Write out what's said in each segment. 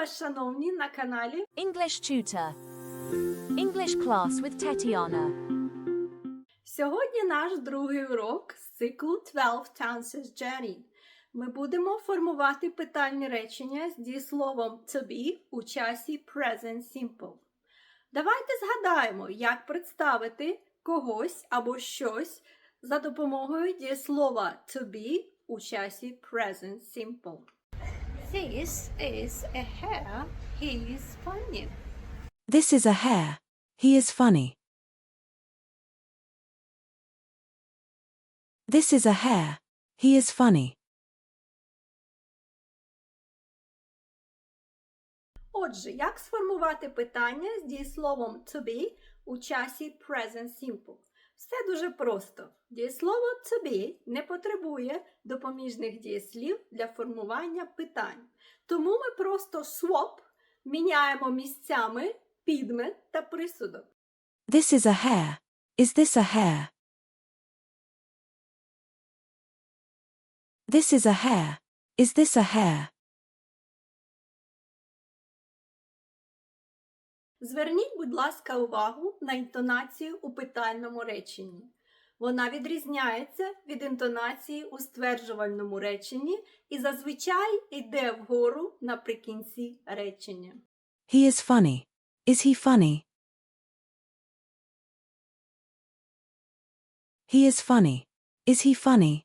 вас, шановні, на каналі. English Tutor. English Class with Tetiana. Сьогодні наш другий урок з циклу 12 Tenses Journey. Ми будемо формувати питальні речення з дієсловом to be у часі present simple. Давайте згадаємо, як представити когось або щось за допомогою дієслова to be у часі present simple. This is a hair. He is funny. This is a hare. He is funny. This is a hare. He is funny. Отже, як сформувати питання з дієсловом to be у часі present simple? Все дуже просто. Дієслово be не потребує допоміжних дієслів для формування питань. Тому ми просто swap міняємо місцями підмет та присудок. This is a hare. Is this a hare? This is a hare. Is this a hare? Зверніть, будь ласка, увагу на інтонацію у питальному реченні. Вона відрізняється від інтонації у стверджувальному реченні і зазвичай йде вгору наприкінці речення. He is funny. Is he funny? He is funny. Is he funny?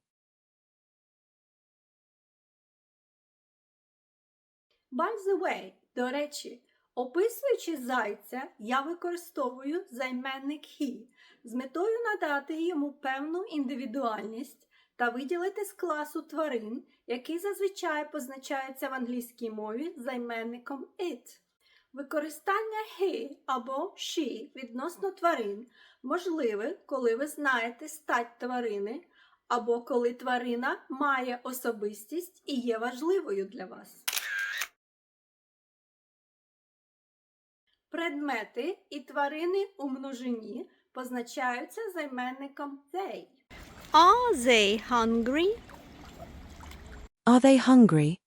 By the way, до речі, описуючи зайця, я використовую займенник he з метою надати йому певну індивідуальність та виділити з класу тварин, який зазвичай позначається в англійській мові займенником it. Використання he або she відносно тварин можливе, коли ви знаєте стать тварини, або коли тварина має особистість і є важливою для вас. Предмети і тварини у множині позначаються займенником they. Are they hungry? Are they hungry?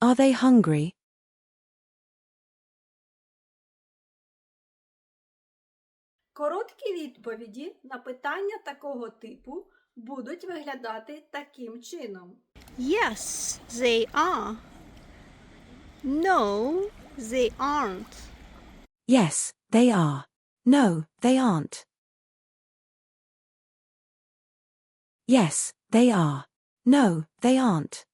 Are they hungry? Короткі відповіді на питання такого типу будуть виглядати таким чином. Yes, they are. No, they aren't. Yes, they are. No, they aren't. Yes, they are. No, they aren't.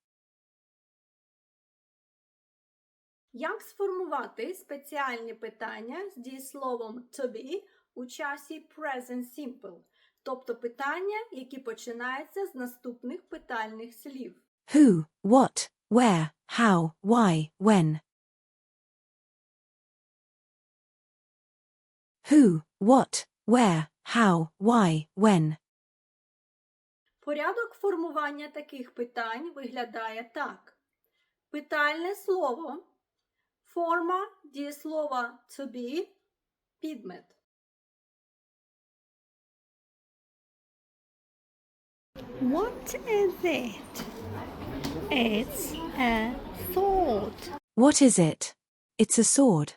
Як сформувати спеціальні питання з дієсловом to be у часі present simple, тобто питання, які починаються з наступних питальних слів. Who, what, where, how, why, when. Who, what, where, how, why, when. Порядок формування таких питань виглядає так. Питальне слово, форма дієслова to be, підмет. What is it? It's a thought. What is it? It's a sword.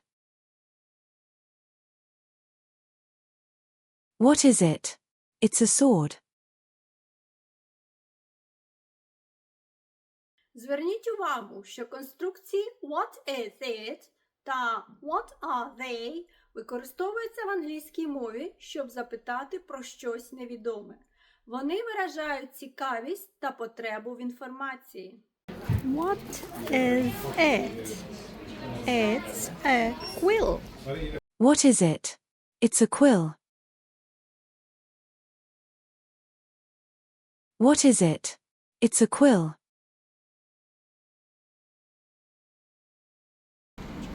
What is it? It's a sword. Зверніть увагу, що конструкції what is it та what are they використовуються в англійській мові, щоб запитати про щось невідоме. Вони виражають цікавість та потребу в інформації. What is it? It's a quill. What is it? It's a quill. What is it? It's a quill.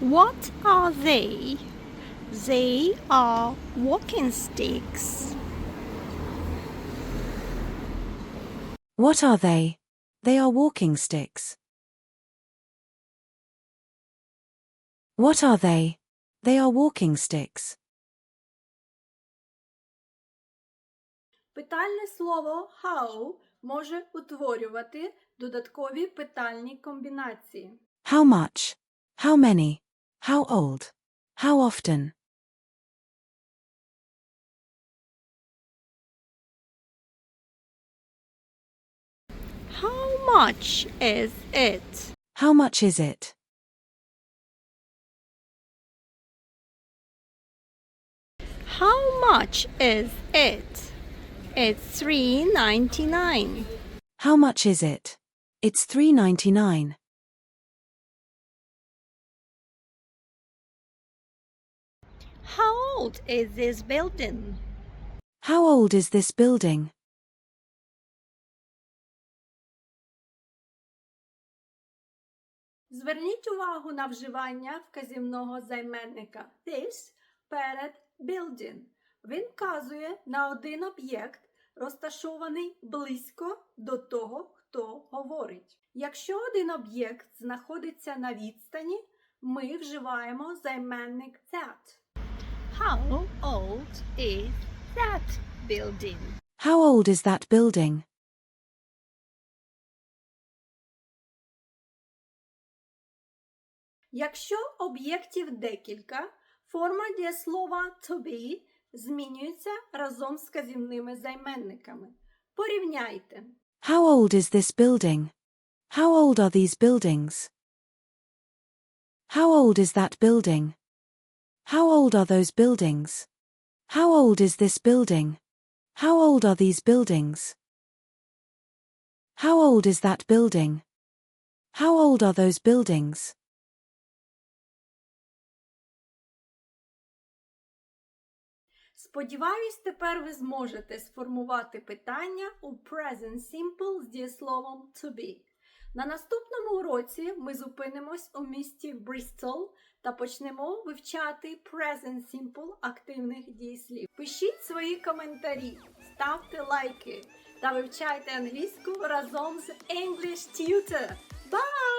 What are they? They are walking sticks. What are they? They are walking sticks. What are they? They are walking sticks. Питальне слово how може утворювати додаткові питальні комбінації. How much? How many? How old? How often? Much is it? How much is it? How much is it? It's three ninety nine. How much is it? It's 3.99. How old is this building? How old is this building? Зверніть увагу на вживання вказівного займенника this перед building. Він вказує на один об'єкт, розташований близько до того, хто говорить. Якщо один об'єкт знаходиться на відстані, ми вживаємо займенник that. How old is that building? How old is that building? Якщо об'єктів декілька, форма дієслова to be змінюється разом з вказівними займенниками. Порівняйте. How old is this building? How old are these buildings? How old is that building? How old are those buildings? How old is this building? How old are these buildings? How old is that building? How old are those buildings? Сподіваюсь, тепер ви зможете сформувати питання у present simple з дієсловом to be. На наступному уроці ми зупинимось у місті Брістол та почнемо вивчати present simple активних дієслів. Пишіть свої коментарі, ставте лайки та вивчайте англійську разом з English Tutor. Bye!